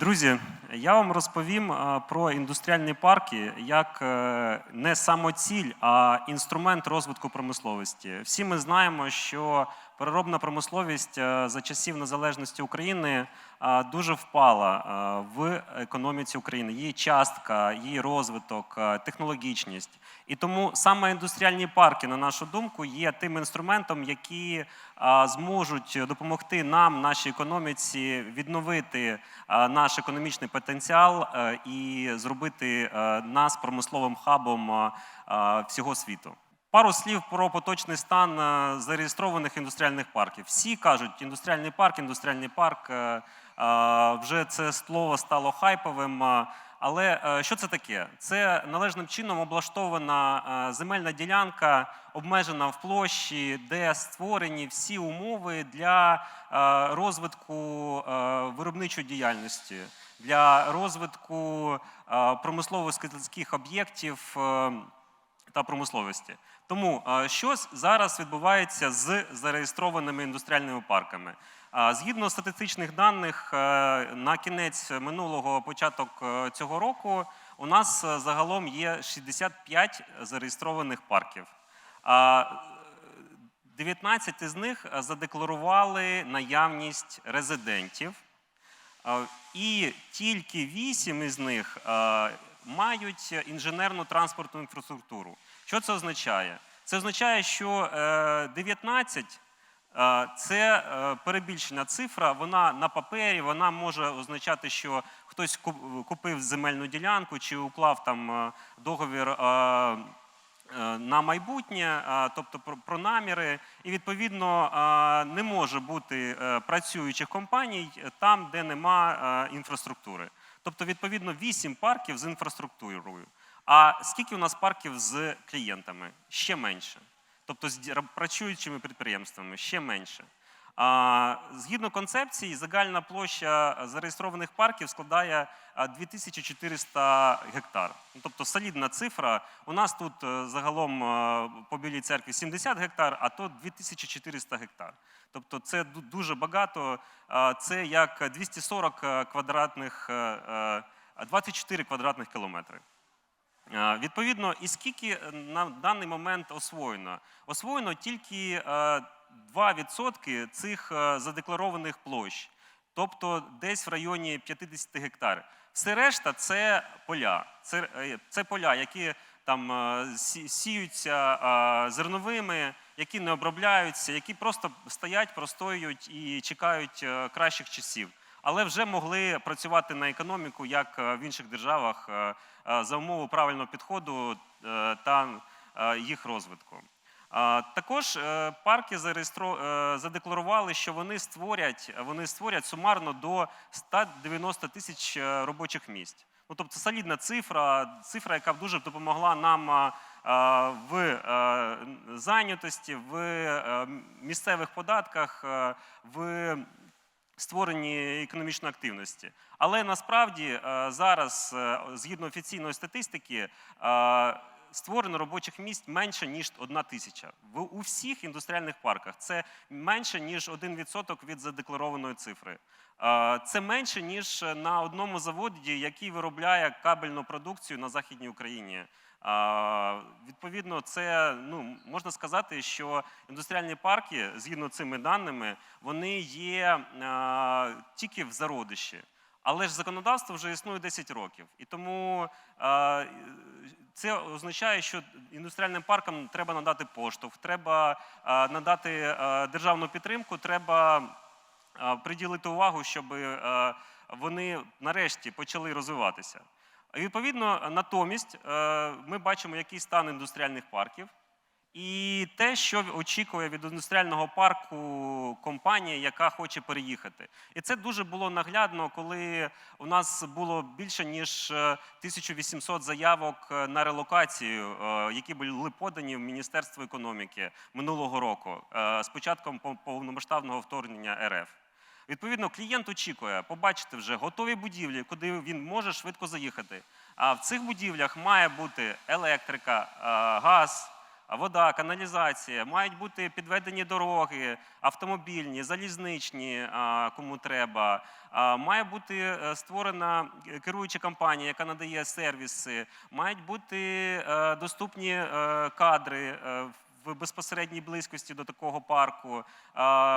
Друзі, я вам розповім про індустріальні парки як е, не самоціль, а інструмент розвитку промисловості. Всі ми знаємо, що переробна промисловість е, за часів незалежності України е, дуже впала е, в економіці України. Її частка, її розвиток, технологічність. І тому саме індустріальні парки, на нашу думку, є тим інструментом, які зможуть допомогти нам, нашій економіці, відновити наш економічний потенціал і зробити нас промисловим хабом всього світу. Пару слів про поточний стан е, зареєстрованих індустріальних парків. Всі кажуть, індустріальний парк, індустріальний парк. е, е, Вже це слово стало хайповим. але що це таке? Це належним чином облаштована земельна ділянка, обмежена в площі, де створені всі умови для розвитку виробничої діяльності, для розвитку е, промислово-складських об'єктів та промисловості. Тому е, що зараз відбувається з зареєстрованими індустріальними парками? Згідно статистичних даних, е, на кінець минулого початок е, цього року у нас е, загалом є 65 зареєстрованих парків. А, е, 19 із них задекларували наявність резидентів, і тільки 8 із них мають інженерну транспортну інфраструктуру. Що це означає? Це означає, що е, 19 Е, Це е, перебільшена цифра. Вона на папері, вона може означати, що хтось купив земельну ділянку чи уклав там е, договір е, е, на майбутнє, е, тобто про, наміри, і відповідно е, не може бути е, працюючих компаній там, де нема е, інфраструктури. Тобто, відповідно, 8 парків з інфраструктурою. А скільки у нас парків з клієнтами? Ще менше тобто з працюючими підприємствами, ще менше. Згідно концепції, загальна площа зареєстрованих парків складає 2400 гектар. Ну, Тобто солідна цифра. У нас тут е, загалом е, по Білій церкві 70 гектар, а то 2400 гектар. Тобто це дуже багато. Це як 240 квадратних, е, е, 24 квадратних кілометри. Відповідно, і скільки на даний момент освоєно? Освоєно тільки 2% цих е, задекларованих площ, тобто десь в районі 50 гектар. Все решта це поля. Це, е, це поля, які там е, сіються зерновими, які не обробляються, які просто стоять, простоюють і чекають кращих часів але вже могли працювати на економіку, як в інших державах, за умови правильного підходу та їх розвитку. Також е, парки е, задекларували, що вони створять, вони створять сумарно до 190 тисяч е, робочих місць. Ну, тобто солідна цифра, цифра, яка б дуже допомогла нам в зайнятості, в місцевих податках, в створенні економічної активності. Але насправді зараз, згідно офіційної статистики, створено робочих місць менше ніж одна тисяча. У всіх індустріальних парках це менше ніж 1% від задекларованої цифри. Це менше ніж на одному заводі, який виробляє кабельну продукцію на західній Україні. Відповідно, це ну можна сказати, що індустріальні парки, згідно цими даними, вони є тільки в зародиші. Але ж законодавство вже існує 10 років. І тому це означає, що індустріальним паркам треба надати поштовх, треба надати державну підтримку, треба приділити увагу, щоб вони нарешті почали розвиватися. І, Відповідно, натомість е, ми бачимо, який стан індустріальних парків, і те, що очікує від індустріального парку компанія, яка хоче переїхати. І це дуже було наглядно, коли у нас було більше ніж е, 1800 заявок е, на релокацію, е, які були подані в Міністерство економіки минулого року е, з початком повномасштабного вторгнення РФ. Відповідно, клієнт очікує побачити вже готові будівлі, куди він може швидко заїхати. А в цих будівлях має бути електрика, е, газ, вода, каналізація, мають бути підведені дороги, автомобільні, залізничні, кому треба. Має бути е, створена керуюча компанія, яка надає сервіси, мають бути е, доступні е, кадри. В безпосередній близькості до такого парку,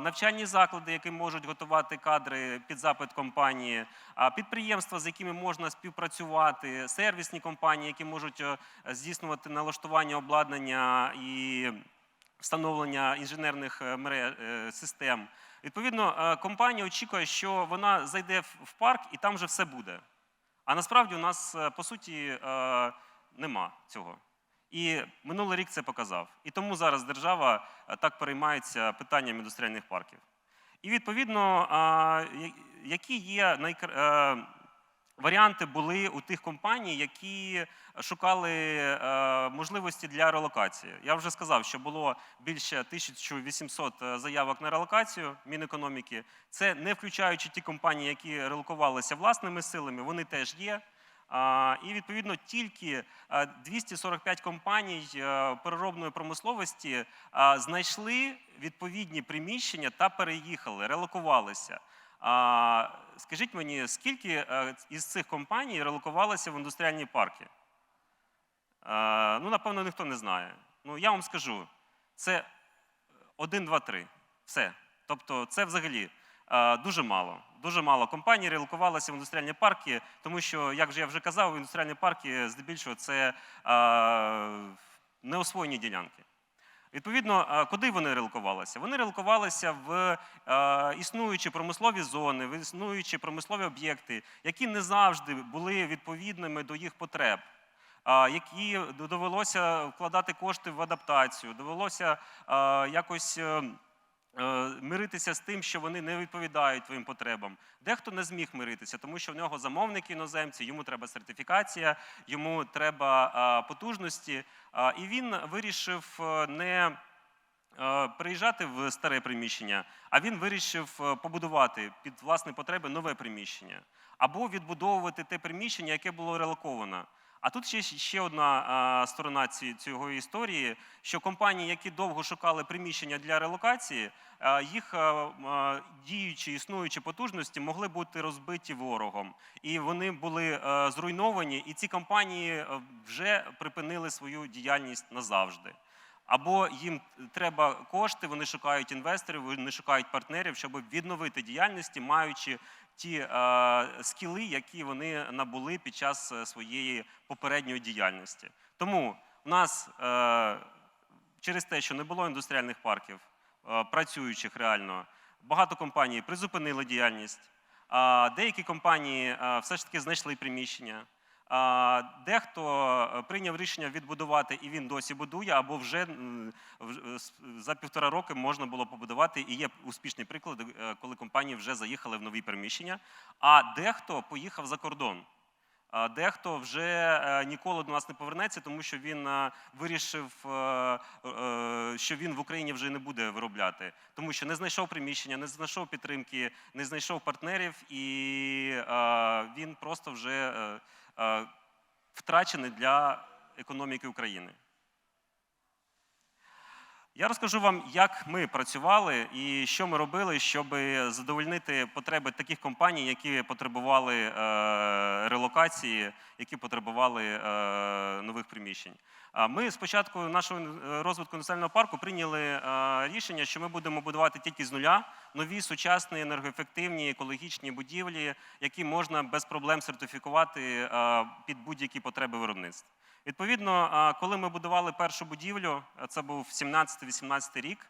навчальні заклади, які можуть готувати кадри під запит компанії, підприємства, з якими можна співпрацювати, сервісні компанії, які можуть е, здійснювати налаштування обладнання і встановлення інженерних е, мереж е, систем. Відповідно, компанія очікує, що вона зайде в парк і там вже все буде. А насправді у нас по суті нема цього. І минулий рік це показав. І тому зараз держава е, так переймається питанням індустріальних парків. І відповідно, які є найкр... е, варіанти були у тих компаній, які шукали е, можливості для релокації. Я вже сказав, що було більше 1800 заявок на релокацію Мінекономіки. Це не включаючи ті компанії, які релокувалися власними силами, вони теж є. І відповідно тільки е, 245 компаній е, переробної промисловості знайшли відповідні приміщення та переїхали, релокувалися. Скажіть мені, скільки е, із цих компаній релокувалися в індустріальні парки? Е, Ну, напевно, ніхто не знає. Ну, я вам скажу, це 1, 2, 3. Все. Тобто, це взагалі дуже мало. Дуже мало компаній релокувалося в індустріальні парки, тому що, як же я вже казав, індустріальні парки здебільшого це е, неосвоєні ділянки. Відповідно, е, куди вони релокувалися? Вони релокувалися в е, існуючі промислові зони, в існуючі промислові об'єкти, які не завжди були відповідними до їх потреб, які довелося вкладати кошти в адаптацію, довелося е, якось. Е, е, Миритися з тим, що вони не відповідають твоїм потребам. Дехто не зміг миритися, тому що в нього замовники іноземці, йому треба сертифікація, йому треба е, потужності. І він вирішив е, не е, приїжджати в старе приміщення, а він вирішив е, побудувати під власні потреби нове приміщення або відбудовувати те приміщення, яке було релоковано. А тут ще, ще одна сторона цього історії, що компанії, які довго шукали приміщення для релокації, їх діючі існуючі потужності могли бути розбиті ворогом, і вони були зруйновані, і ці компанії вже припинили свою діяльність назавжди. Або їм треба кошти, вони шукають інвесторів, вони шукають партнерів, щоб відновити діяльність, маючи ті е, скіли, які вони набули під час е, своєї попередньої діяльності. Тому в нас е, через те, що не було індустріальних парків, працюючих реально, багато компаній призупинили діяльність. Деякі компанії все ж таки знайшли приміщення. Дехто е, прийняв рішення відбудувати, і він досі будує, або вже с- за півтора роки можна було побудувати. І є успішні приклади, е, коли компанії вже заїхали в нові приміщення. А дехто поїхав за кордон. Дехто вже е, ніколи до нас не повернеться, тому що він е, вирішив, е, е, що він в Україні вже не буде виробляти, тому що не знайшов приміщення, не знайшов підтримки, не знайшов партнерів, і е, він просто вже е, е, втрачений для економіки України. Я розкажу вам, як ми працювали і що ми робили, щоб задовольнити потреби таких компаній, які потребували е, релокації, які потребували е, нових приміщень. Ми спочатку нашого е, розвитку національного парку прийняли е, рішення, що ми будемо будувати тільки з нуля нові сучасні енергоефективні екологічні будівлі, які можна без проблем сертифікувати е, під будь-які потреби виробництва. Відповідно, коли ми будували першу будівлю, це був 17-18 рік.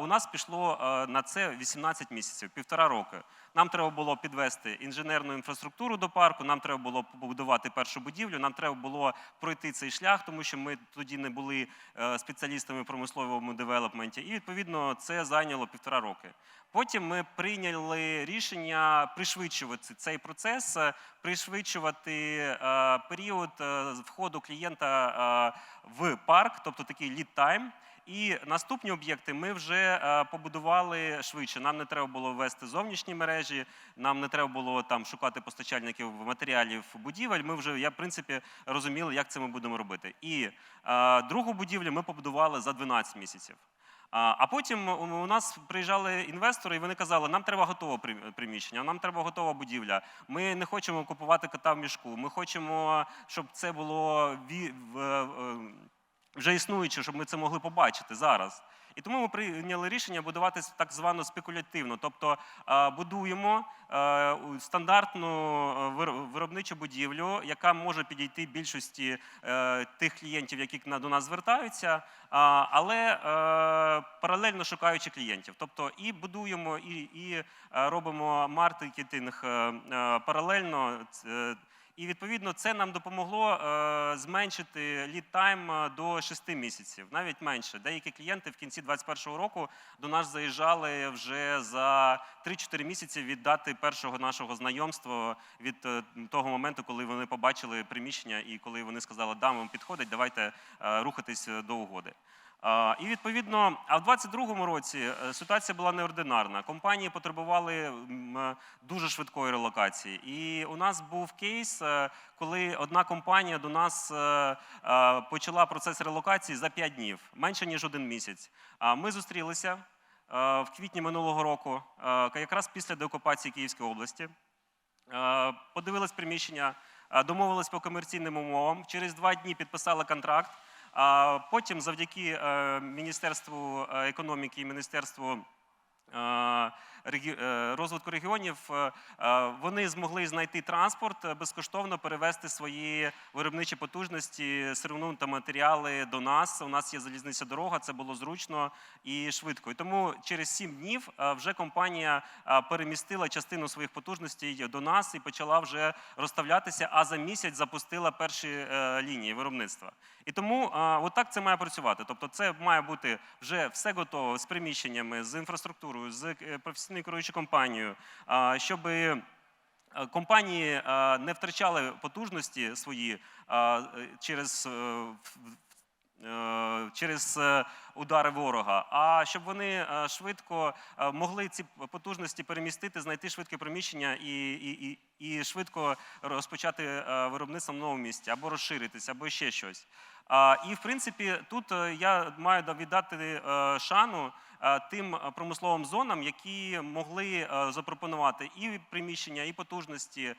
У нас пішло на це 18 місяців, півтора роки. Нам треба було підвести інженерну інфраструктуру до парку, нам треба було побудувати першу будівлю, нам треба було пройти цей шлях, тому що ми тоді не були е, спеціалістами в промисловому девелопменті. І відповідно це зайняло півтора роки. Потім ми прийняли рішення пришвидшувати цей процес, е, пришвидшувати е, період е, входу клієнта е, в парк, тобто такий lead time. І наступні об'єкти ми ми вже е, побудували швидше. Нам не треба було ввести зовнішні мережі, нам не треба було там шукати постачальників матеріалів будівель. Ми вже я в принципі розуміли, як це ми будемо робити. І е, другу будівлю ми побудували за 12 місяців. А потім у у нас приїжджали інвестори, і вони казали, нам треба готове приміщення, нам треба готова будівля. Ми не хочемо купувати кота в мішку. Ми хочемо, щоб це було в- е, вже існуюче, щоб ми це могли побачити зараз. І тому ми прийняли рішення будувати так звано спекулятивно, тобто е, будуємо е, стандартну е, виробничу будівлю, яка може підійти більшості тих клієнтів, які до нас звертаються, але паралельно шукаючи клієнтів. Тобто і будуємо, і, і робимо маркетинг паралельно. І відповідно це нам допомогло е, зменшити лід тайм е, до 6 місяців, навіть менше. Деякі клієнти в кінці 2021 року до нас заїжджали вже за 3-4 місяці від дати першого нашого знайомства від е, того моменту, коли вони побачили приміщення і коли вони сказали, да, вам підходить, давайте рухатись до угоди. І відповідно, а в 22-му році е, ситуація була неординарна. Компанії потребували е, дуже швидкої релокації. І у нас був кейс, е, коли одна компанія до нас почала процес релокації за 5 днів, менше ніж один місяць. А ми зустрілися в квітні минулого року, якраз після деокупації Київської області. Подивились приміщення, домовились по комерційним умовам. Через два дні підписали контракт. А потім, завдяки е, Міністерству е, економіки і Міністерству е, розвитку регіонів, е, е, вони змогли знайти транспорт, е, безкоштовно перевести свої виробничі потужності, сировину та матеріали до нас. У нас є залізниця дорога, це було зручно і швидко. І тому через сім днів е, вже компанія е, перемістила частину своїх потужностей до нас і почала вже розставлятися, а за місяць запустила перші е, лінії виробництва. І тому е, отак це має працювати. Тобто, це має бути вже все готово з приміщеннями, з інфраструктурою, з е, професійною керуючою компанією, щоб компанії е, не втрачали потужності свої е, е, через. Е, Через е, удари ворога, а щоб вони е, швидко могли ці потужності перемістити, знайти швидке приміщення і, і, і, і швидко розпочати виробництво в новому місці, або розширитися, або ще щось. І в принципі, тут я маю віддати шану тим промисловим зонам, які могли запропонувати і приміщення, і потужності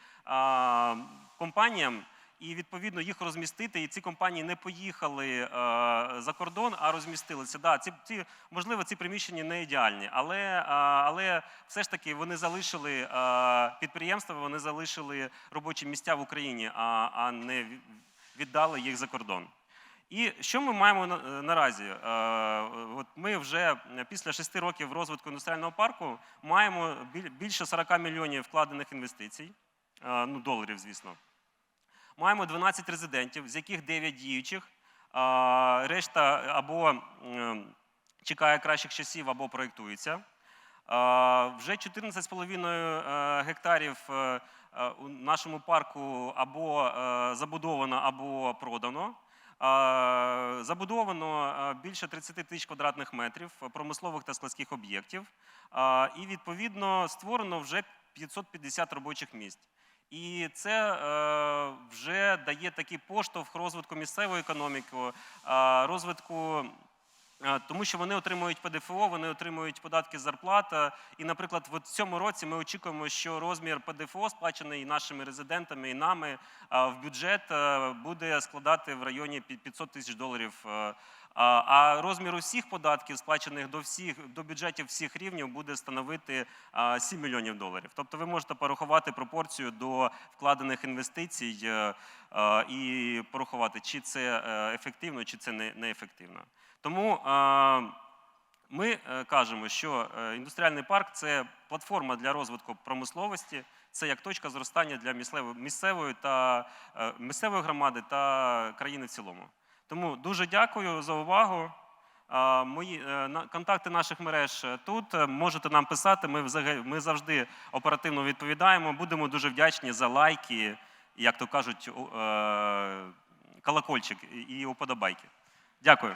компаніям. І відповідно їх розмістити, і ці компанії не поїхали е, за кордон, а розмістилися. Да, ці, ці можливо, ці приміщення не ідеальні, але, е, але все ж таки вони залишили е, підприємства, вони залишили робочі місця в Україні, а, а не віддали їх за кордон. І що ми маємо наразі? От ми вже після шести років розвитку індустріального парку маємо більше 40 мільйонів вкладених інвестицій, ну доларів, звісно. Маємо 12 резидентів, з яких 9 діючих. Решта або чекає кращих часів, або проєктується. Вже 14,5 е, гектарів е, е, у нашому парку або забудовано, або продано. Забудовано більше 30 тисяч квадратних метрів промислових та складських об'єктів. І відповідно створено вже 550 робочих місць. І це е, вже дає такий поштовх розвитку місцевої економіки, е, розвитку. е, Тому що вони отримують ПДФО, вони отримують податки з зарплат. е, І, наприклад, в цьому році ми очікуємо, що розмір ПДФО, сплачений нашими резидентами і нами в бюджет, буде складати в районі пі- 500 тисяч доларів. А- розмір усіх податків, сплачених до всіх до бюджетів всіх рівнів, буде становити а, 7 мільйонів доларів. Тобто ви можете порахувати пропорцію до вкладених інвестицій е, і порахувати, чи це е, ефективно, чи це не- неефективно. Тому ми е, кажемо, що індустріальний парк це платформа для розвитку промисловості, це як точка зростання для місцевої, місцевої та місцевої громади та країни в цілому. Тому дуже дякую за увагу. Мої е, контакти наших мереж е, тут Е, можете нам писати. Ми ми завжди оперативно відповідаємо. Будемо дуже вдячні за лайки, як то кажуть, колокольчик і уподобайки. Дякую.